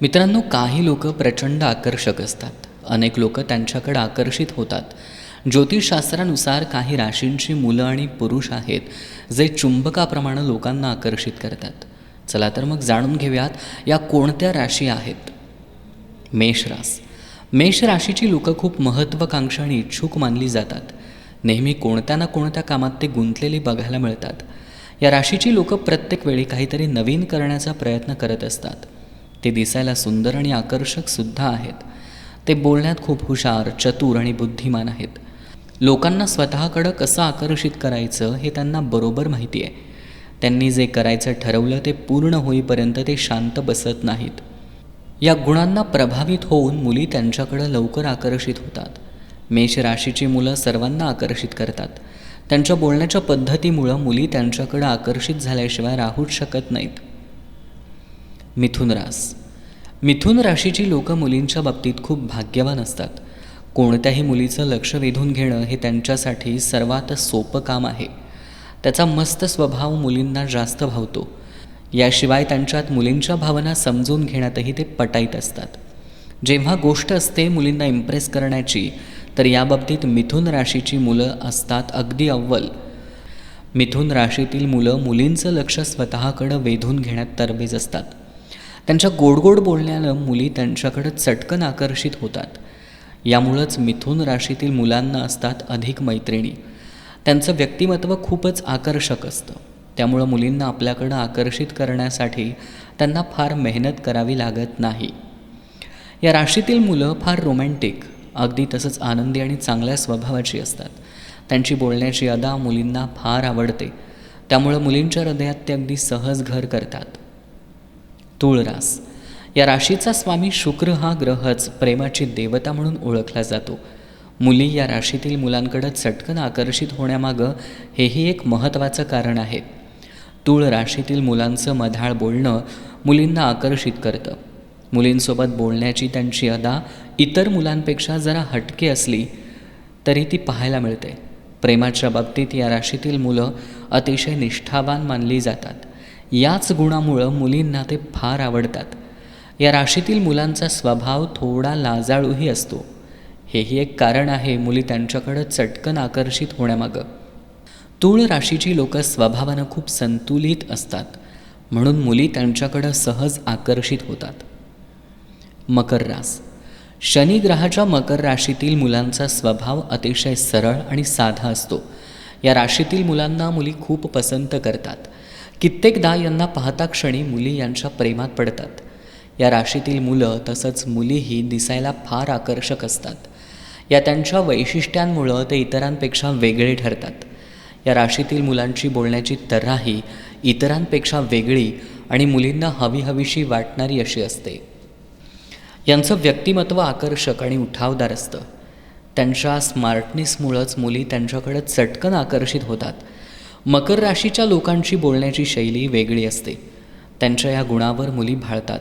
मित्रांनो काही लोक प्रचंड आकर्षक असतात. अनेक लोक त्यांच्याकडे आकर्षित होतात. ज्योतिषशास्त्रानुसार काही राशींची मुलं आणि पुरुष आहेत जे चुंबकाप्रमाणे लोकांना आकर्षित करतात. चला तर मग जाणून घेऊयात या कोणत्या राशी आहेत? मेषरास मेष राशीची लोकं खूप महत्त्वाकांक्षा आणि इच्छुक मानली जातात. नेहमी कोणत्या ना कोणत्या कामात ते गुंतलेली बघायला मिळतात. या राशीची लोकं प्रत्येक वेळी काहीतरी नवीन करण्याचा प्रयत्न करत असतात. ते दिसायला सुंदर आणि आकर्षकसुद्धा आहेत. ते बोलण्यात खूप हुशार चतुर आणि बुद्धिमान आहेत. लोकांना स्वतःकडं कसं आकर्षित करायचं हे त्यांना बरोबर माहिती आहे. त्यांनी जे करायचं ठरवलं ते पूर्ण होईपर्यंत ते शांत बसत नाहीत. या गुणांना प्रभावित होऊन मुली त्यांच्याकडं लवकर आकर्षित होतात. मेष राशीची मुलं सर्वांना आकर्षित करतात. त्यांच्या बोलण्याच्या पद्धतीमुळं मुली त्यांच्याकडं आकर्षित झाल्याशिवाय राहूच शकत नाहीत. मिथुन रास. मिथुन राशीची लोकं मुलींच्या बाबतीत खूप भाग्यवान असतात. कोणत्याही मुलीचं लक्ष वेधून घेणं हे त्यांच्यासाठी सर्वात सोपं काम आहे. त्याचा मस्त स्वभाव मुलींना जास्त भावतो. याशिवाय त्यांच्यात मुलींच्या भावना समजून घेण्यातही ते पटाईत असतात. जेव्हा गोष्ट असते मुलींना इम्प्रेस करण्याची तर याबाबतीत मिथुन राशीची मुलं असतात अगदी अव्वल. मिथुन राशीतील मुलं मुलींचं लक्ष स्वतःकडं वेधून घेण्यात तरबेज असतात. त्यांच्या गोडगोड बोलण्यानं मुली त्यांच्याकडं चटकन आकर्षित होतात. यामुळंच मिथुन राशीतील मुलांना असतात अधिक मैत्रिणी. त्यांचं व्यक्तिमत्व खूपच आकर्षक असतं. त्यामुळं मुलींना आपल्याकडं आकर्षित करण्यासाठी त्यांना फार मेहनत करावी लागत नाही. या राशीतील मुलं फार रोमॅन्टिक अगदी तसंच आनंदी आणि चांगल्या स्वभावाची असतात. त्यांची बोलण्याची अदा मुलींना फार आवडते. त्यामुळं मुलींच्या हृदयात ते अगदी सहज घर करतात. तुळ रास या राशीचा स्वामी शुक्र हा ग्रहच प्रेमाची देवता म्हणून ओळखला जातो. मुली या राशीतील मुलांकडं चटकन आकर्षित होण्यामागं हेही एक महत्त्वाचं कारण आहे. तुळ राशीतील मुलांचं मधाळ बोलणं मुलींना आकर्षित करतं. मुलींसोबत बोलण्याची त्यांची अदा इतर मुलांपेक्षा जरा हटके असली तरी ती पाहायला मिळते. प्रेमाच्या बाबतीत या राशीतील मुलं अतिशय निष्ठावान मानली जातात. याच गुणामुळं मुलींना ते फार आवडतात. या राशीतील मुलांचा स्वभाव थोडा लाजाळूही असतो. हेही एक कारण आहे मुली त्यांच्याकडं चटकन आकर्षित होण्यामागं. तूळ राशीची लोकं स्वभावानं खूप संतुलित असतात. म्हणून मुली त्यांच्याकडं सहज आकर्षित होतात. मकर रास. शनी ग्रहाच्या मकर राशीतील मुलांचा स्वभाव अतिशय सरळ आणि साधा असतो. या राशीतील मुलांना मुली खूप पसंत करतात. कित्येकदा यांना पाहता क्षणी मुली यांच्या प्रेमात पडतात. या राशीतील मुलं तसंच मुलीही दिसायला फार आकर्षक असतात. या त्यांच्या वैशिष्ट्यांमुळं ते इतरांपेक्षा वेगळे ठरतात. या राशीतील मुलांची बोलण्याची तऱ्हाही इतरांपेक्षा वेगळी आणि मुलींना हवी हवीशी वाटणारी अशी असते. यांचं व्यक्तिमत्व आकर्षक आणि उठावदार असतं. त्यांच्या स्मार्टनेसमुळंच मुली त्यांच्याकडे चटकन आकर्षित होतात. मकर राशीच्या लोकांची बोलण्याची शैली वेगळी असते. त्यांच्या या गुणावर मुली भाळतात.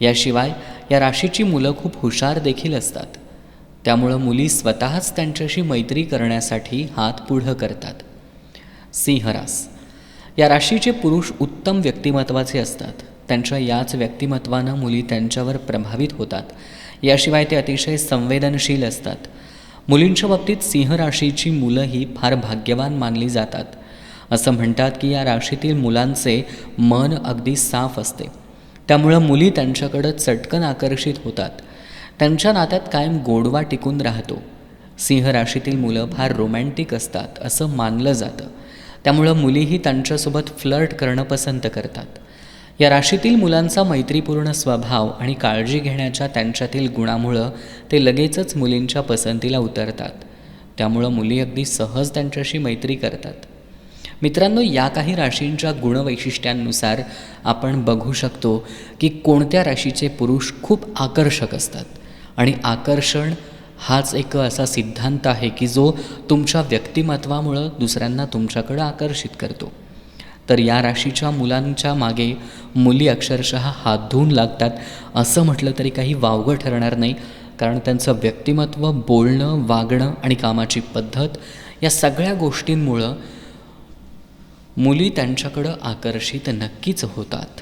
याशिवाय या राशीची मुलं खूप हुशार देखील असतात. त्यामुळं मुली स्वतःच त्यांच्याशी मैत्री करण्यासाठी हात पुढं करतात. सिंहरास या राशीचे पुरुष उत्तम व्यक्तिमत्वाचे असतात. त्यांच्या याच व्यक्तिमत्वानं मुली त्यांच्यावर प्रभावित होतात. याशिवाय ते अतिशय संवेदनशील असतात. मुलींच्या बाबतीत सिंह राशीची मुलंही फार भाग्यवान मानली जातात. असं म्हणतात की या राशीतील मुलांचे मन अगदी साफ असते. त्यामुळं मुली त्यांच्याकडं चटकन आकर्षित होतात. त्यांच्या नात्यात कायम गोडवा टिकून राहतो. सिंह राशीतील मुलं फार रोमॅन्टिक असतात असं मानलं जातं. त्यामुळं मुलीही त्यांच्यासोबत फ्लर्ट करणं पसंत करतात. या राशीतील मुलांचा मैत्रीपूर्ण स्वभाव आणि काळजी घेण्याच्या त्यांच्यातील गुणामुळं ते लगेचच मुलींच्या पसंतीला उतरतात. त्यामुळं मुली अगदी सहज त्यांच्याशी मैत्री करतात. मित्रांनो या काही राशींच्या गुणवैशिष्ट्यांनुसार आपण बघू शकतो की कोणत्या राशीचे पुरुष खूप आकर्षक असतात. आणि आकर्षण हाच एक असा सिद्धांत आहे की जो तुमच्या व्यक्तिमत्वामुळं दुसऱ्यांना तुमच्याकडं आकर्षित करतो. तर या राशीच्या मुलांच्या मागे मुली अक्षरशः हात धुवून लागतात असं म्हटलं तरी काही वावगं ठरणार नाही कारण त्यांचं व्यक्तिमत्व बोलणं वागणं आणि कामाची पद्धत या सगळ्या गोष्टींमुळं मुली त्यांच्याकडं आकर्षित नक्कीच होतात.